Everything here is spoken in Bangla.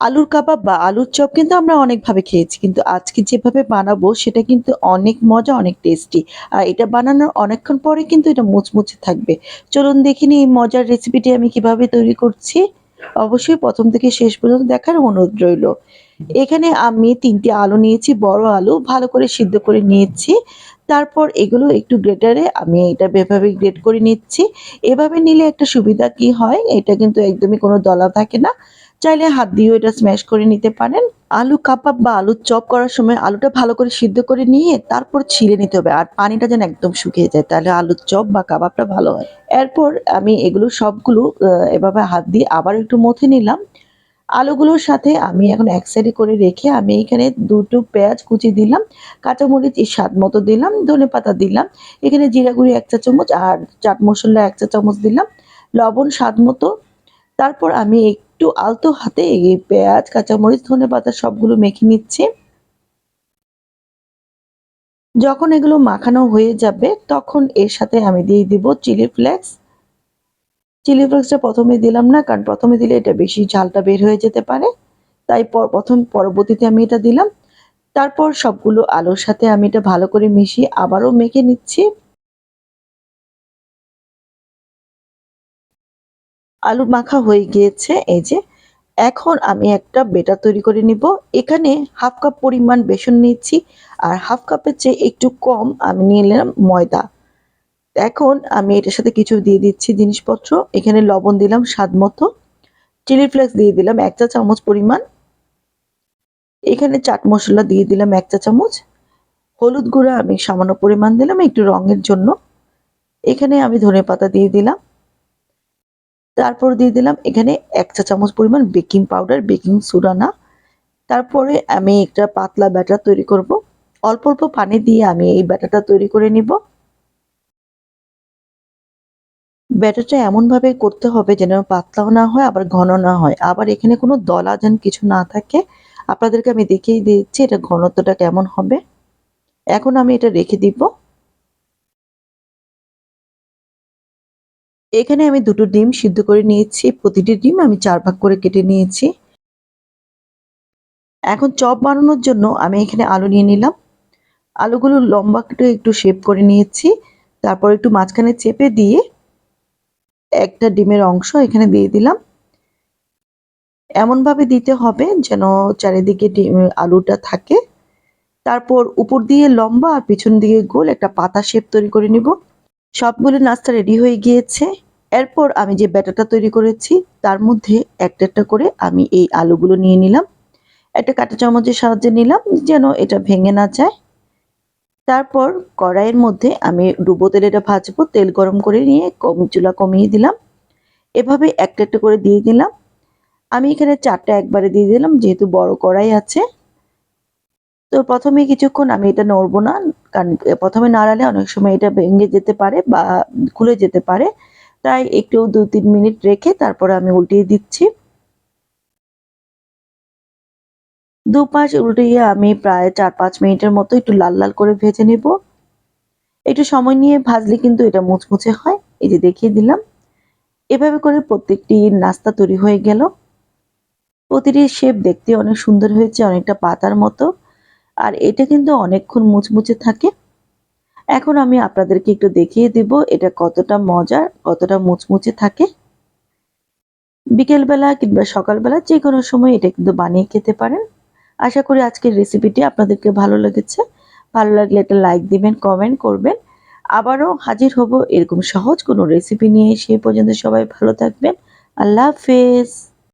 আলুর কাবাব বা আলুর চপ কিন্তু আমরা অনেকভাবে খেয়েছি। কিন্তু আজকে যেভাবে বানাবো, সেটা কিন্তু অনেক মজা, অনেক টেস্টি আর এটা বানানোর অনেকক্ষণ পরে কিন্তু এটা মুচমুচে থাকবে। চলুন দেখিনি এই মজার রেসিপিটি আমি কীভাবে তৈরি করছি। অবশ্যই প্রথম থেকে শেষ পর্যন্ত দেখার অনুরোধ রইল। এখানে আমি তিনটি আলু নিয়েছি, বড় আলু। ভালো করে সিদ্ধ করে নিয়েছি। তারপর এগুলো একটু গ্রেটারে আমি এটা এভাবে গ্রেট করে নিচ্ছি। এভাবে নিলে একটা সুবিধা কি হয়, এটা কিন্তু একদমই কোনো দলা থাকে না। চাইলে হাত দিয়েও এটা স্ম্যাশ করে নিতে পারেন। আলু কাবাব বা আলুর চপ করার সময় আলুটা ভালো করে সিদ্ধ করে নিয়ে তারপর ছিলে নিতে হবে আর পানিটা যেন একদম শুকিয়ে যায়, তাহলে আলুর চপ বা কাবাবটা ভালো হয়। এরপর আমি এগুলো সবগুলো এভাবে হাত দিয়ে আবার একটু মথে নিলাম। আলুগুলোর সাথে আমি এখন এক সাইডে করে রেখে আমি এখানে দুটো পেঁয়াজ কুচি দিলাম কাঁচামরিচ এই স্বাদ মতো দিলাম, ধনে পাতা দিলাম, এখানে জিরা গুঁড়ি এক চা চামচ আর চাট মশলা এক চা চামচ দিলাম, লবণ স্বাদ মতো। তারপর আমি একটু আলতো হাতে এই পেঁয়াজ, কাঁচামরিচ, ধনে পাতা সবগুলো মেখে নিচ্ছি। যখন এগুলো মাখানো হয়ে যাবে, তখন এর সাথে আমি দিয়ে দিব চিলি ফ্লেক্স। চিলি ফ্লেক্সটা প্রথমে দিলাম না, কারণ প্রথমে দিলে এটা বেশি ঝালটা বের হয়ে যেতে পারে। তাই প্রথম পরবর্তীতে আমি এটা দিলাম। তারপর সবগুলো আলুর সাথে আমি এটা ভালো করে মিশিয়ে আবারও মেখে নিচ্ছি। আলু মাখা হয়ে গিয়েছে। এই যে, এখন আমি একটা বেটার তৈরি করে নিব। এখানে হাফ কাপ পরিমাণ বেসন নিয়েছি আর হাফ কাপের চেয়ে একটু কম আমি নিয়ে নিলাম ময়দা। এখন আমি এটার সাথে কিছু দিয়ে দিচ্ছি জিনিসপত্র। এখানে লবণ দিলাম স্বাদ মতো। চিলি ফ্লেক্স দিয়ে দিলাম এক চা চামচ পরিমাণ। এখানে চাট মশলা দিয়ে দিলাম এক চা চামচ। হলুদ গুঁড়া আমি সামান্য পরিমাণ দিলাম একটু রঙের জন্য। এখানে আমি ধনে পাতা দিয়ে দিলাম। তারপর দিয়ে দিলাম এখানে এক চা চামচ পরিমাণ বেকিং পাউডার, বেকিং সোডা না তারপরে আমি একটা পাতলা ব্যাটার তৈরি করব। অল্প অল্প পানি দিয়ে আমি এই ব্যাটারটা তৈরি করে নিব। ব্যাটারটা এমনভাবে করতে হবে যেন পাতলাও না হয়, আবার ঘন না হয়। আবার এখানে কোনো দলা যেন কিছু না থাকে। আপনাদেরকে আমি দেখিয়ে দিচ্ছি এটা ঘনত্বটা কেমন হবে। এখন আমি এটা রেখে দিব। এখানে আমি দুটো ডিম সিদ্ধ করে নিয়েছি। প্রতিটি ডিম আমি চার ভাগ করে কেটে নিয়েছি। এখন চপ বানানোর জন্য আমি এখানে আলু নিয়ে নিলাম। আলুগুলো লম্বা কেটে একটু শেপ করে নিয়েছি। তারপর একটু মাঝখানে চেপে দিয়ে একটা ডিমের অংশ এখানে দিয়ে দিলাম। এমনভাবে দিতে হবে যেন চারিদিকে ডিম, আলুটা থাকে। তারপর উপর দিয়ে লম্বা আর পিছন দিকে গোল একটা পাতা শেপ তৈরি করে নিব। সবগুলো নাস্তা রেডি হয়ে গিয়েছে। এরপর আমি যে ব্যাটারটা তৈরি করেছি, তার মধ্যে একটা একটা করে আমি এই আলুগুলো নিয়ে নিলাম। একটা কাঁটা চামচের সাহায্যে নিলাম যেন এটা ভেঙে না যায়। তারপর কড়াইয়ের মধ্যে আমি ডুবো তেলে এটা ভাজবো, তেল গরম করে নিয়ে কম চুলা কমিয়ে দিলাম। এভাবে একটা একটা করে দিয়ে দিলাম। আমি এখানে চারটা একবারে দিয়ে দিলাম, যেহেতু বড় কড়াই আছে। তো প্রথমে কিছুক্ষণ আমি এটা নড়বো না, কারণ প্রথমে নাড়ালে অনেক সময় এটা ভেঙে যেতে পারে বা খুলে যেতে পারে। তাই একটু দু তিন মিনিট রেখে তারপরে আমি উল্টিয়ে দিচ্ছি। দু পাশ উল্টিয়ে আমি প্রায় চার পাঁচ মিনিটের মতো একটু লাল লাল করে ভেজে নেব। একটু সময় নিয়ে ভাজলে কিন্তু এটা মুচমুচে হয়, এই যে দেখিয়ে দিলাম। এভাবে করে প্রত্যেকটি নাস্তা তৈরি হয়ে গেল। প্রতিটি শেপ দেখতে অনেক সুন্দর হয়েছে, অনেকটা পাতার মতো। আর এটা কিন্তু অনেকক্ষণ মুচমুচে থাকে। এখন আমি আপনাদেরকে একটু দেখিয়ে দেব এটা কতটা মজার, কতটা মুচমুচে থাকে। বিকেলবেলা কিংবা সকালবেলা যে কোনো সময় এটা কিন্তু বানিয়ে খেতে পারেন। আশা করি আজকের রেসিপিটি আপনাদেরকে ভালো লেগেছে। ভালো লাগলে একটা লাইক দিবেন, কমেন্ট করবেন। আবারও হাজির হব এরকম সহজ কোনো রেসিপি নিয়ে। সেই পর্যন্ত সবাই ভালো থাকবেন। আল্লাহ হাফেজ।